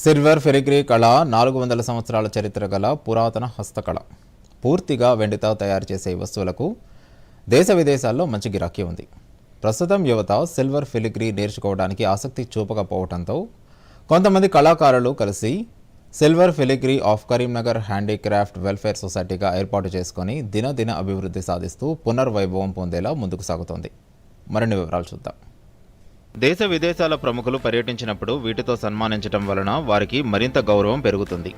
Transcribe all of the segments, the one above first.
Silver ఫెరిగ్రీ కళ నాలుగు వందల సంవత్సరాల చరిత్ర గల పురాతన హస్తకళ. పూర్తిగా వెండితో తయారు చేసే వస్తువులకు దేశ విదేశాల్లో మంచి గిరాకీ ఉంది. ప్రస్తుతం యువత సిల్వర్ ఫిలిగ్రీ నేర్చుకోవడానికి ఆసక్తి చూపకపోవడంతో కొంతమంది కళాకారులు కలిసి silver filigree of Karimnagar handicraft welfare సొసైటీగా ఏర్పాటు చేసుకొని దినదిన అభివృద్ధి సాధిస్తూ పునర్వైభవం పొందేలా ముందుకు సాగుతోంది. మరిన్ని వివరాలు చూద్దాం. దేశ విదేశాల ప్రముఖులు పర్యటించినప్పుడు వీటితో సన్మానించడం వలన వారికి మరింత గౌరవం పెరుగుతుంది.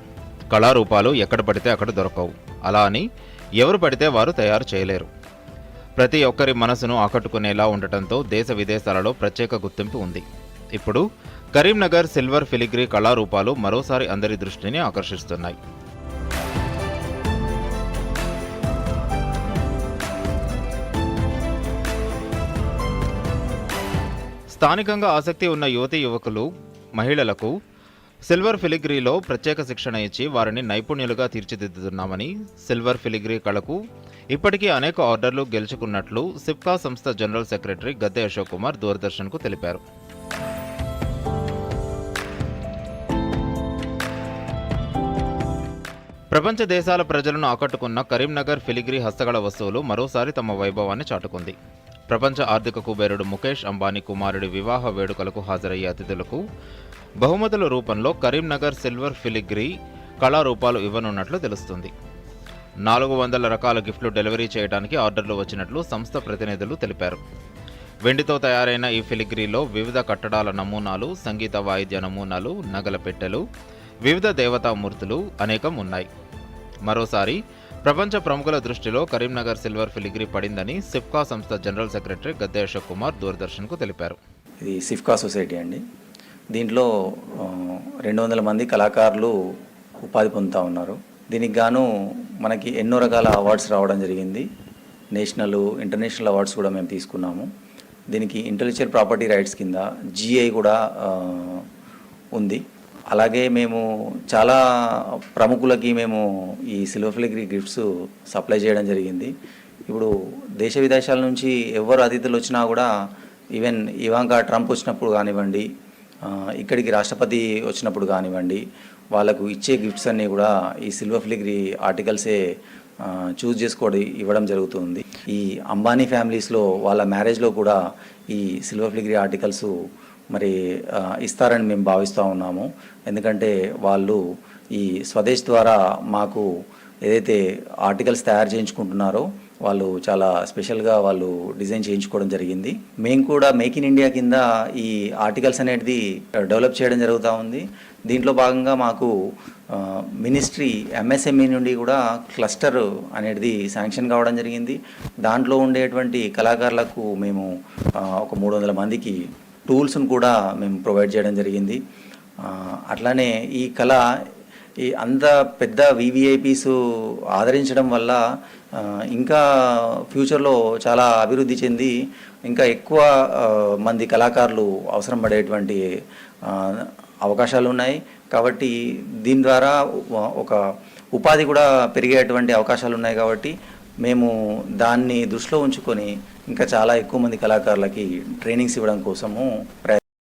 కళారూపాలు ఎక్కడ పడితే అక్కడ దొరకవు. అలా అని ఎవరు పడితే వారు తయారు చేయలేరు. ప్రతి ఒక్కరి మనసును ఆకట్టుకునేలా ఉండటంతో దేశ విదేశాలలో ప్రత్యేక గుర్తింపు ఉంది. ఇప్పుడు కరీంనగర్ సిల్వర్ ఫిలిగ్రీ కళారూపాలు మరోసారి అందరి దృష్టిని ఆకర్షిస్తున్నాయి. స్థానికంగా ఆసక్తి ఉన్న యువతి యువకులు మహిళలకు సిల్వర్ ఫిలిగ్రీలో ప్రత్యేక శిక్షణ ఇచ్చి వారిని నైపుణ్యులుగా తీర్చిదిద్దుతున్నామని సిల్వర్ ఫిలిగ్రీ కళకు ఇప్పటికీ అనేక ఆర్డర్లు గెలుచుకున్నట్లు సిప్కా సంస్థ జనరల్ సెక్రటరీ గద్దె అశోక్ కుమార్ దూరదర్శన్కు తెలిపారు. ప్రపంచ దేశాల ప్రజలను ఆకట్టుకున్న కరీంనగర్ ఫిలిగ్రీ హస్తకళ వస్తువులు మరోసారి తమ వైభవాన్ని చాటుకుంది. ప్రపంచ ఆర్థిక కుబేరుడు ముఖేష్ అంబానీ కుమారుడి వివాహ వేడుకలకు హాజరయ్యే అతిథులకు బహుమతుల రూపంలో కరీంనగర్ సిల్వర్ ఫిలిగ్రీ కళారూపాలు ఇవ్వనున్నట్లు తెలుస్తుంది. నాలుగు వందల రకాల గిఫ్ట్లు డెలివరీ చేయడానికి ఆర్డర్లు వచ్చినట్లు సంస్థ ప్రతినిధులు తెలిపారు. వెండితో తయారైన ఈ ఫిలిగ్రీలో వివిధ కట్టడాల నమూనాలు సంగీత వాయిద్య నమూనాలు నగల పెట్టెలు వివిధ దేవతామూర్తులు అనేకం ఉన్నాయి. మరోసారి ప్రపంచ ప్రముఖుల దృష్టిలో కరీంనగర్ సిల్వర్ ఫిలిగ్రీ పడిందని సిఫ్కా సంస్థ జనరల్ సెక్రటరీ గద్దె అశోక్ కుమార్ దూరదర్శన్కు తెలిపారు. ఇది సిఫ్కా సొసైటీ అండి. దీంట్లో రెండు వందల మంది కళాకారులు ఉపాధి పొందుతూ ఉన్నారు. దీనికి గాను మనకి ఎన్నో రకాల అవార్డ్స్ రావడం జరిగింది. నేషనల్ ఇంటర్నేషనల్ అవార్డ్స్ కూడా మేము తీసుకున్నాము. దీనికి ఇంటలెక్చువల్ ప్రాపర్టీ రైట్స్ కింద జిఐ కూడా ఉంది. అలాగే మేము చాలా ప్రముఖులకి మేము ఈ సిల్వఫ్లిగ్రీ గిఫ్ట్స్ సప్లై చేయడం జరిగింది. ఇప్పుడు దేశ విదేశాల నుంచి ఎవరు అతిథులు వచ్చినా కూడా ఈవెన్ ఇవాంకా ట్రంప్ వచ్చినప్పుడు కానివ్వండి ఇక్కడికి రాష్ట్రపతి వచ్చినప్పుడు కానివ్వండి వాళ్ళకు ఇచ్చే గిఫ్ట్స్ అన్నీ కూడా ఈ సిల్వర్ ఫిలిగ్రీ ఆర్టికల్సే చూస్ చేసుకోవడం ఇవ్వడం జరుగుతుంది. ఈ అంబానీ ఫ్యామిలీస్లో వాళ్ళ మ్యారేజ్లో కూడా ఈ సిల్వఫ్లిగ్రీ ఆర్టికల్స్ మరి ఇస్తారని మేము భావిస్తూ ఉన్నాము. ఎందుకంటే వాళ్ళు ఈ స్వదేశ్ ద్వారా మాకు ఏదైతే ఆర్టికల్స్ తయారు చేయించుకుంటున్నారో వాళ్ళు చాలా స్పెషల్గా వాళ్ళు డిజైన్ చేయించుకోవడం జరిగింది. మేము కూడా మేక్ ఇన్ ఇండియా కింద ఈ ఆర్టికల్స్ అనేది డెవలప్ చేయడం జరుగుతూ ఉంది. దీంట్లో భాగంగా మాకు మినిస్ట్రీ ఎంఎస్ఎంఈ నుండి కూడా క్లస్టర్ అనేది శాంక్షన్ కావడం జరిగింది. దాంట్లో ఉండేటువంటి కళాకారులకు మేము ఒక మూడు వందల మందికి టూల్స్ను కూడా మేము ప్రొవైడ్ చేయడం జరిగింది. అట్లానే ఈ కళ ఈ అంత పెద్ద వివిఐపీస్ ఆదరించడం వల్ల ఇంకా ఫ్యూచర్లో చాలా అభివృద్ధి చెంది ఇంకా ఎక్కువ మంది కళాకారులు అవసరం పడేటువంటి అవకాశాలు ఉన్నాయి. కాబట్టి దీని ద్వారా ఒక ఉపాధి కూడా పెరిగేటువంటి అవకాశాలు ఉన్నాయి కాబట్టి మేము దాన్ని దృష్టిలో ఉంచుకొని ఇంకా చాలా ఎక్కువ మంది కళాకారులకి ట్రైనింగ్స్ ఇవ్వడం కోసము ప్రయత్నం